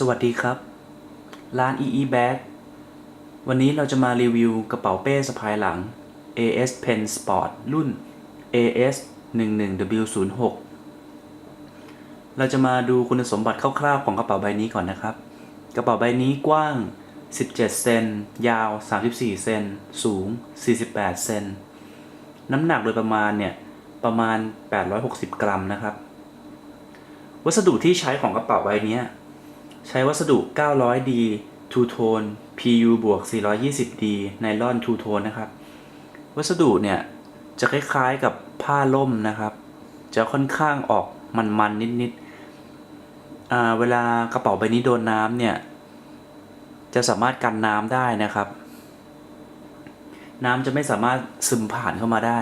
สวัสดีครับ ร้าน EE Bag วันนี้เราจะมารีวิวกระเป๋าเป้สะพายหลัง AS Pen Sport รุ่น AS 11W06 เราจะมาดูคุณสมบัติคร่าวๆของกระเป๋าใบนี้ก่อนนะครับ กระเป๋าใบนี้กว้าง 17 เซน ยาว 34 เซน สูง 48 เซน น้ำหนักโดยประมาณเนี่ย ประมาณ 860 กรัมนะครับ วัสดุที่ใช้ของกระเป๋าใบนี้ ใช้วัสดุ 900D Two Tone PU บวก 420D ไนลอน Two Tone นะครับ วัสดุเนี่ย จะคล้ายๆกับผ้าล่มนะครับ จะค่อนข้างออกมันๆ นิดๆ เวลากระเป๋าใบนี้โดนน้ำเนี่ย จะสามารถกันน้ำได้นะครับ น้ำจะไม่สามารถซึมผ่านเข้ามาได้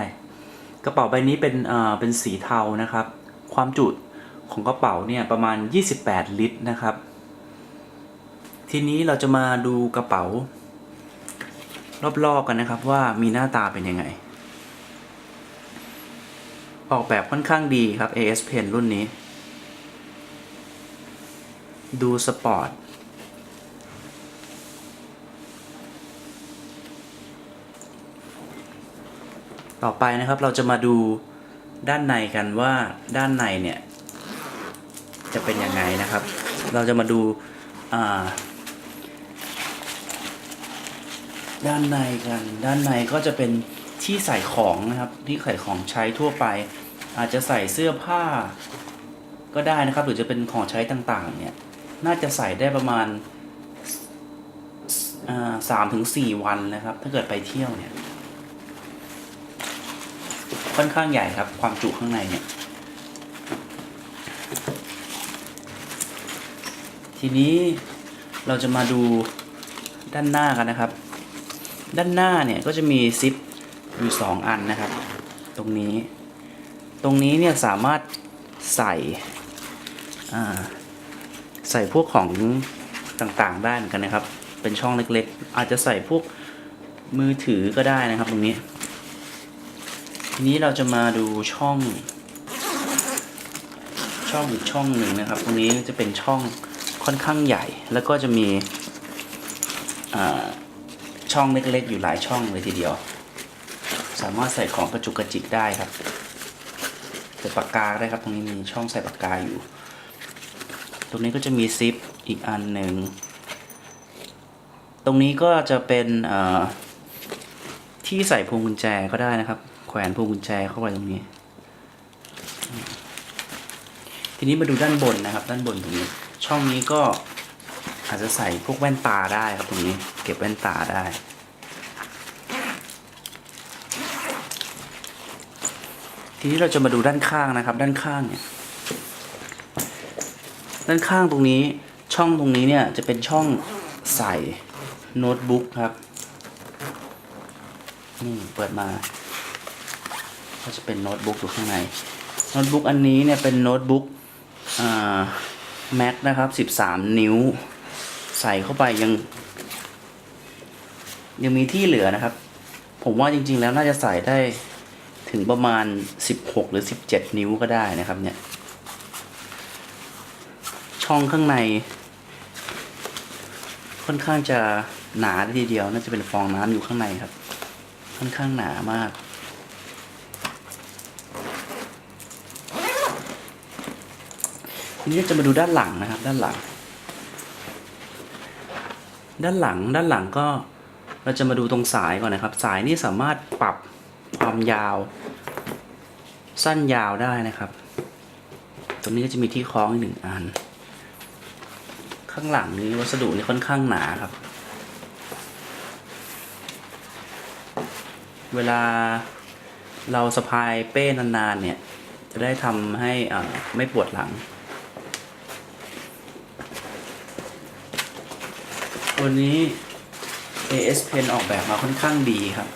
กระเป๋าใบนี้เป็นอ่าเป็นสีเทานะครับ ความจุของกระเป๋าเนี่ยประมาณ 28 ลิตรนะครับ ทีนี้เราจะมาดูกระเป๋า รอบๆกันนะครับว่ามีหน้าตาเป็นยังไง ออกแบบค่อนข้างดีครับ AS Pen รุ่นนี้ ดูสปอร์ตต่อไปนะครับเราจะมาดูด้านในกันว่าด้านในเนี่ย จะเป็นยังไงนะครับ เราจะมาดูอ่า ด้านในกัน ด้านในก็จะเป็นที่ใส่ของนะครับ ที่ใส่ของใช้ทั่วไป อาจจะใส่เสื้อผ้า ก็ได้นะครับ หรือจะเป็นของใช้ต่างๆ เนี่ย น่าจะใส่ได้ประมาณสามถึงสี่วันนะครับ ถ้าเกิดไปเที่ยวเนี่ย ค่อนข้างใหญ่ครับ ความจุข้างในเนี่ย ทีนี้เราจะมาดูด้านหน้ากันนะครับ ด้านหน้าเนี่ยก็จะมีซิปอยู่สองอันนะครับ ตรงนี้ ตรงนี้เนี่ยสามารถใส่ใส่พวกของต่างๆได้เหมือนกันนะครับ เป็นช่องเล็กๆ อาจจะใส่พวกมือถือก็ได้นะครับ ตรงนี้ ทีนี้เราจะมาดูช่อง ช่องอีกช่องหนึ่งนะครับ ตรงนี้จะเป็นช่องค่อนข้างใหญ่ แล้วก็จะมีอ่า ช่องเล็กๆอยู่หลายช่องเลยทีเดียว สามารถใส่ของกระจุกกระจิกได้ครับใส่ปากกาได้ครับ ตรงนี้มีช่องใส่ปากกาอยู่ ตรงนี้ก็จะมีซิปอีกอันหนึ่ง ตรงนี้ก็จะเป็นที่ใส่พวงกุญแจก็ได้นะครับ แขวนพวงกุญแจเข้าไปตรงนี้ ทีนี้มาดูด้านบนนะครับ ด้านบนตรงนี้ ช่องนี้ก็ อาจจะใส่พวกแว่นตาได้ครับตรงนี้ เก็บแว่นตาได้ ทีนี้เราจะมาดูด้านข้างนะครับ ด้านข้างเนี่ย ด้านข้างตรงนี้ช่องตรงนี้เนี่ยจะเป็นช่องใส่โน้ตบุ๊กครับนี่เปิดมาก็จะเป็นโน้ตบุ๊กอยู่ข้างในโน้ตบุ๊กอันนี้เนี่ยเป็นโน้ตบุ๊กอ่า Mac นะครับ 13 นิ้ว ใส่เข้าไปยัง ยังมีที่เหลือนะครับ ผมว่าจริง ๆ แล้วน่าจะใส่ได้ถึงประมาณ 16 หรือ 17 นิ้วก็ได้นะครับ เนี่ย ช่องข้างใน ค่อนข้างจะหนาทีเดียวน่าจะเป็นฟองน้ำอยู่ข้างในครับ ค่อนข้างหนามากทีนี้จะมาดูด้านหลังนะครับ ด้านหลัง ด้านหลังด้านหลังก็เราจะมาดูตรงสายก่อนนะครับ สายนี่สามารถปรับความยาว สั้นยาวได้นะครับ ตรงนี้ก็จะมีที่คล้องอีกหนึ่งอัน ข้างหลังนี้วัสดุนี่ค่อนข้างหนาครับ เวลาเราสะพายเป้นานๆเนี่ย จะได้ทำให้อ่าไม่ปวดหลัง ตัวนี้ AS Pen ออกแบบมาค่อนข้างดีครับ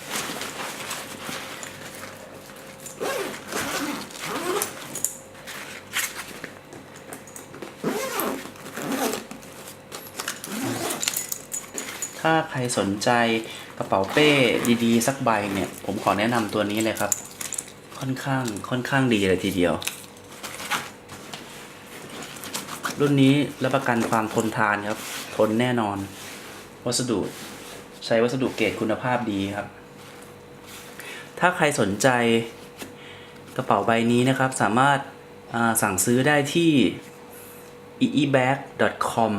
ถ้าใครสนใจกระเป๋าเป้ดีๆ สักใบเนี่ย ผมขอแนะนำตัวนี้เลยครับ ค่อนข้างค่อนข้างดีเลยทีเดียว รุ่นนี้รับประกันความทนทานครับ ทนแน่นอน วัสดุใช้วัสดุเกรดคุณภาพดีครับ ถ้าใครสนใจกระเป๋าใบนี้นะครับสามารถาสั่งซื้อได้ที่ eebag.com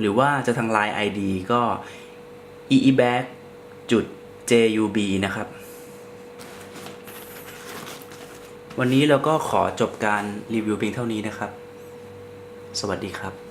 หรือว่าจะทาง Line ID ก็ eebag จุด jub นะครับ วันนี้เราก็ขอจบการรีวิวเพียงเท่านี้นะครับ สวัสดีครับ